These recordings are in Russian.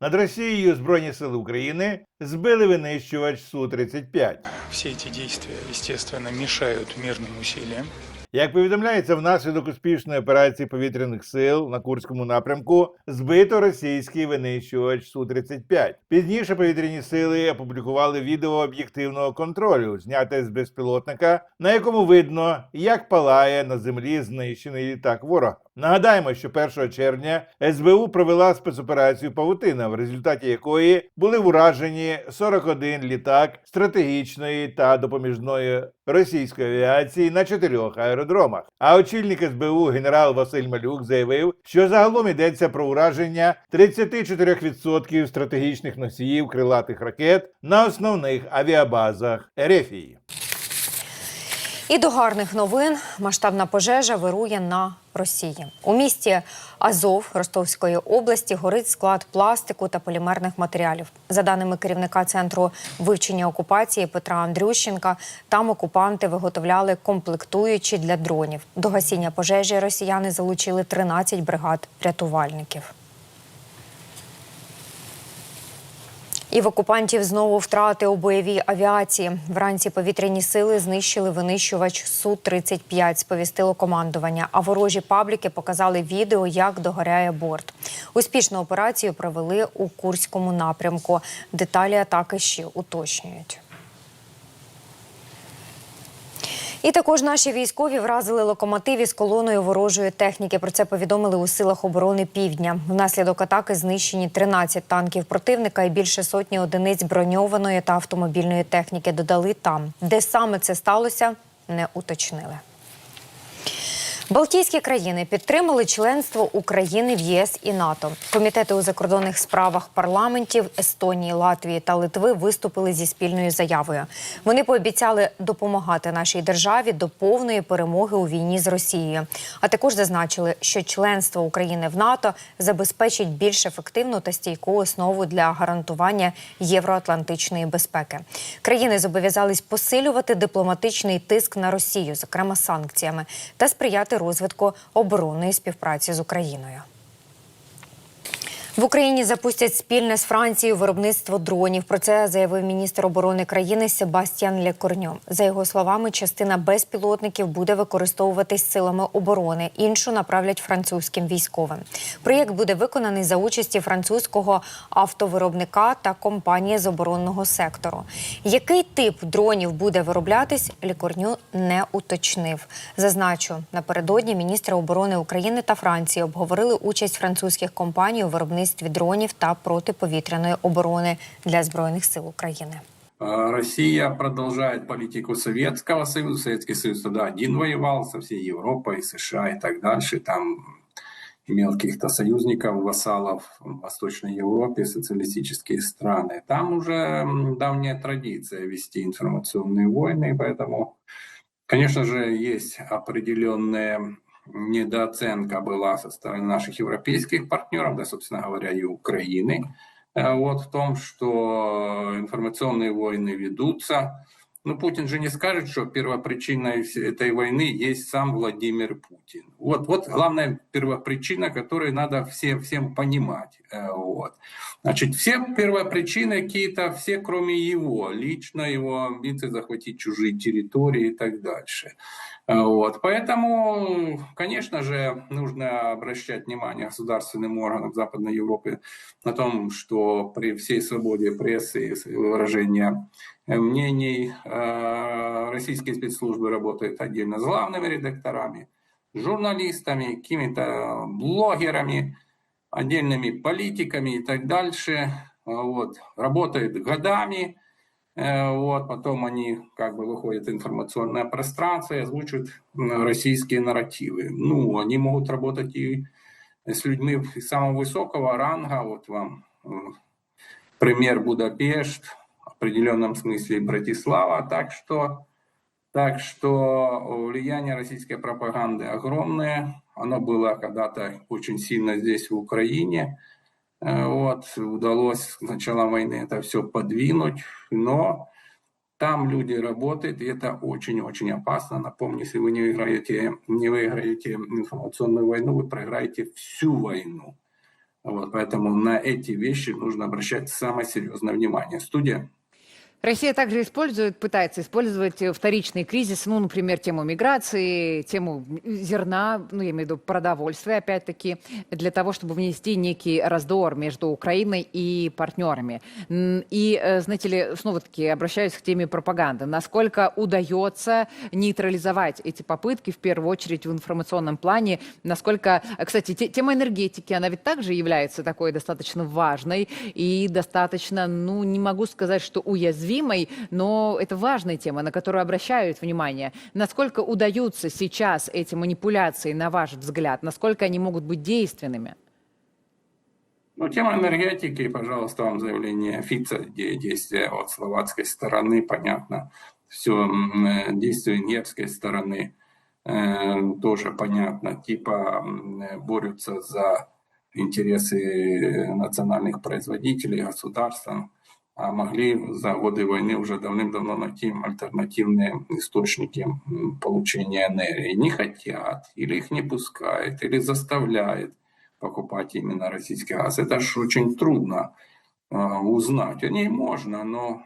Над Росією Збройні сили України збили винищувач Су-35. Все эти действия, естественно, мешают мирным усилиям. Як повідомляється, внаслідок успішної операції повітряних сил на Курському напрямку збито російський винищувач Су-35. Пізніше повітряні сили опублікували відео об'єктивного контролю, зняте з безпілотника, на якому видно, як палає на землі знищений літак ворога. Нагадаємо, що 1 червня СБУ провела спецоперацію Павутина, в результаті якої були уражені 41 літак стратегічної та допоміжної російської авіації на чотирьох аеродромах. А очільник СБУ генерал Василь Малюк заявив, що загалом йдеться про ураження 34% стратегічних носіїв крилатих ракет на основних авіабазах Ерефії. І до гарних новин масштабна пожежа вирує на Росії. У місті Азов Ростовської області горить склад пластику та полімерних матеріалів. За даними керівника центру вивчення окупації Петра Андрющенка, там окупанти виготовляли комплектуючі для дронів. До гасіння пожежі росіяни залучили 13 бригад рятувальників. І в окупантів знову втрати у бойовій авіації. Вранці повітряні сили знищили винищувач Су-35, сповістило командування. А ворожі пабліки показали відео, як догоряє борт. Успішну операцію провели у Курському напрямку. Деталі атаки ще уточнюють. І також наші військові вразили локомотив із колоною ворожої техніки. Про це повідомили у силах оборони Півдня. Внаслідок атаки знищені 13 танків противника і більше сотні одиниць броньованої та автомобільної техніки. Додали там, де саме це сталося, не уточнили. Балтійські країни підтримали членство України в ЄС і НАТО. Комітети у закордонних справах парламентів Естонії, Латвії та Литви виступили зі спільною заявою. Вони пообіцяли допомагати нашій державі до повної перемоги у війні з Росією. А також зазначили, що членство України в НАТО забезпечить більш ефективну та стійку основу для гарантування євроатлантичної безпеки. Країни зобов'язались посилювати дипломатичний тиск на Росію, зокрема санкціями, та сприяти розвитку оборонної співпраці з Україною. В Україні запустять спільне з Францією виробництво дронів. Про це заявив міністр оборони країни Себастьян Лекорньо. За його словами, частина безпілотників буде використовуватись силами оборони, іншу направлять французьким військовим. Проєкт буде виконаний за участі французького автовиробника та компанії з оборонного сектору. Який тип дронів буде вироблятись, Лікорню не уточнив. Зазначу, напередодні міністри оборони України та Франції обговорили участь французьких компаній у виробництві дронів та протиповітряної оборони для збройних сил України. А, Россия продолжает политику Советского Союза. Советский Союз тогда один воевал со всей Европой, США и так дальше. Там имел каких-то союзников, вассалов в Восточной Европе, социалистические страны. Там уже м, давняя традиция вести информационные войны, поэтому, конечно же, есть определенная недооценка была со стороны наших европейских партнеров, да, собственно говоря, и Украины, э, вот в том, что информационные войны ведутся. Ну, Путин же не скажет, что первопричиной этой войны есть сам Владимир Путин. Вот, вот главная первопричина, которую надо все, всем понимать. Э, Вот. Значит, все первопричины какие-то, все кроме его, лично его амбиции захватить чужие территории и так дальше. Э, Вот. Поэтому, конечно же, нужно обращать внимание государственным органам Западной Европы на том, что при всей свободе прессы и выражения мнений э, российские спецслужбы работают отдельно с главными редакторами, журналистами, какими-то блогерами, отдельными политиками и так дальше. Вот. Работают годами, Э, вот, потом они как бы выходят в информационное пространство и озвучивают российские нарративы. Ну, они могут работать и с людьми самого высокого ранга. Вот вам э, пример Будапешт, определенном смысле Братислава. Так что, так что влияние российской пропаганды огромное. Оно было когда-то очень сильно здесь, в Украине. Э, Вот, удалось с начала войны это все подвинуть, но там люди работают, и это очень-очень опасно. Напомню, если вы не выиграете, не выиграете информационную войну, вы проиграете всю войну. Вот, поэтому на эти вещи нужно обращать самое серьезное внимание. Студия. Россия также использует, пытается использовать вторичный кризис, ну, например, тему миграции, тему зерна, ну, я имею в виду продовольствия, опять-таки, для того, чтобы внести некий раздор между Украиной и партнерами. И, э, знаете ли, снова-таки обращаюсь к теме пропаганды. Насколько удается нейтрализовать эти попытки, в первую очередь в информационном плане, насколько, кстати, те- тема энергетики, она ведь также является такой достаточно важной и достаточно, ну, не могу сказать, что уязвимой, но это важная тема, на которую обращают внимание. Насколько удаются сейчас эти манипуляции, на ваш взгляд, насколько они могут быть действенными? Ну, тема энергетики, пожалуйста, вам заявление Фица, де- действия от словацкой стороны, понятно. Все действия венгерской стороны э, тоже понятно. Типа э, борются за интересы национальных производителей, государства, могли за годы войны уже давным-давно найти альтернативные источники получения энергии. Не хотят, или их не пускают, или заставляют покупать именно российский газ. Это же очень трудно э, узнать. О ней можно, но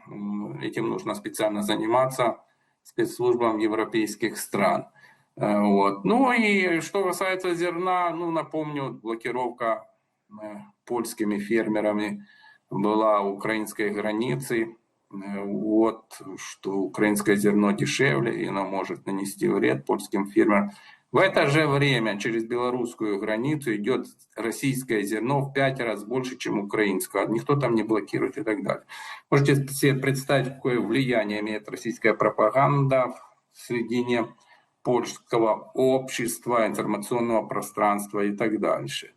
этим нужно специально заниматься спецслужбам европейских стран. Э, Вот. Ну и что касается зерна, ну напомню, блокировка э, польскими фермерами была украинской границы. Э, Вот, что украинское зерно дешевле, и оно может нанести вред польским фермерам. В это же время через белорусскую границу идет российское зерно в пять раз больше, чем украинское. Никто там не блокирует и так далее. Можете себе представить, какое влияние имеет российская пропаганда в середине польского общества, информационного пространства и так дальше.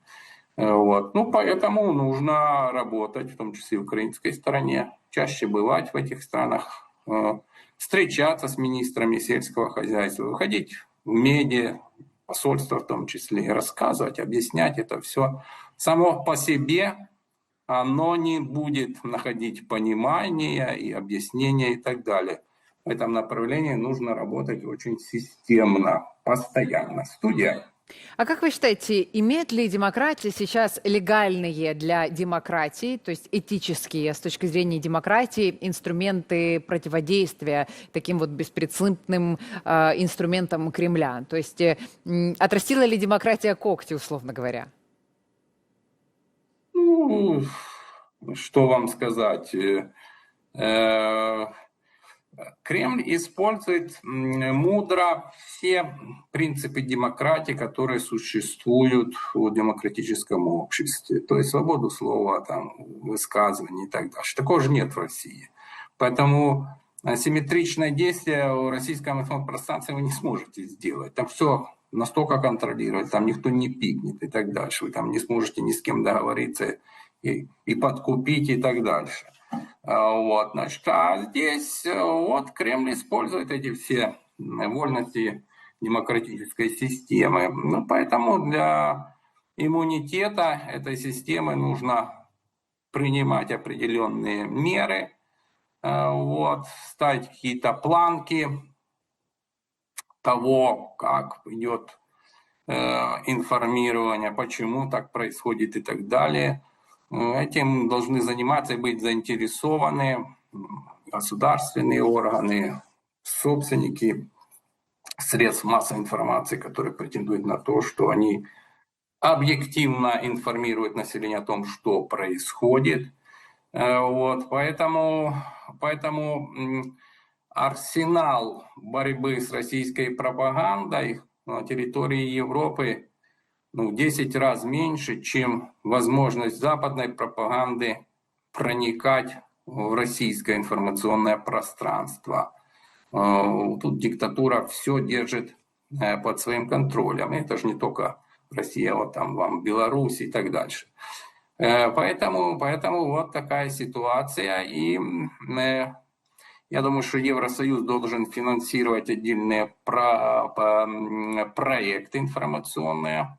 Э, Вот. Ну, поэтому нужно работать, в том числе и украинской стороне, чаще бывать в этих странах, э, встречаться с министрами сельского хозяйства, выходить в медиа, посольства в том числе, рассказывать, объяснять это все. Само по себе оно не будет находить понимания и объяснения и так далее. В этом направлении нужно работать очень системно, постоянно. Студия. А как вы считаете, имеет ли демократия сейчас легальные для демократии, то есть этические с точки зрения демократии, инструменты противодействия таким вот беспрецедентным э, инструментам Кремля? То есть э, отрастила ли демократия когти, условно говоря? Ну, что вам сказать? Э, э, Кремль использует мудро все принципы демократии, которые существуют в демократическом обществе. То есть свободу слова, там, высказываний и так дальше. Такого же нет в России. Поэтому асимметричное действие в российском информационном пространстве вы не сможете сделать. Там все настолько контролировать, там никто не пикнет и так дальше. Вы там не сможете ни с кем договориться и, и подкупить и так дальше. А, Вот, значит, а здесь э, вот Кремль использует эти все вольности демократической системы. Ну, поэтому для иммунитета этой системы нужно принимать определенные меры, э, вот, ставить какие-то планки того, как идет э, информирование, почему так происходит и так далее. Э, Этим должны заниматься и быть заинтересованы государственные органы, собственники средств массовой информации, которые претендуют на то, что они объективно информируют население о том, что происходит. Э, Вот, поэтому, поэтому арсенал борьбы с российской пропагандой на территории Европы ну, в 10 раз меньше, чем возможность западной пропаганды проникать в российское информационное пространство. Э, Тут диктатура все держит э, под своим контролем. И это же не только Россия, вот там вам Беларусь и так дальше. Э, Поэтому, поэтому вот такая ситуация. И я думаю, что Евросоюз должен финансировать отдельные про, проекты информационные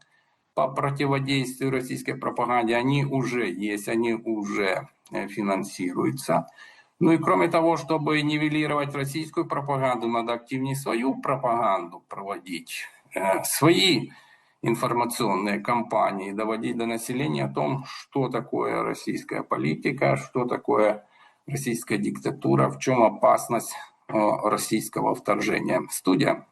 по противодействию российской пропаганде. Они уже есть, они уже э, финансируются. Ну и кроме того, чтобы нивелировать российскую пропаганду, надо активнее свою пропаганду проводить, э, свои информационные кампании, доводить до населения о том, что такое российская политика, что такое российская диктатура, в чем опасность э, российского вторжения. Студия.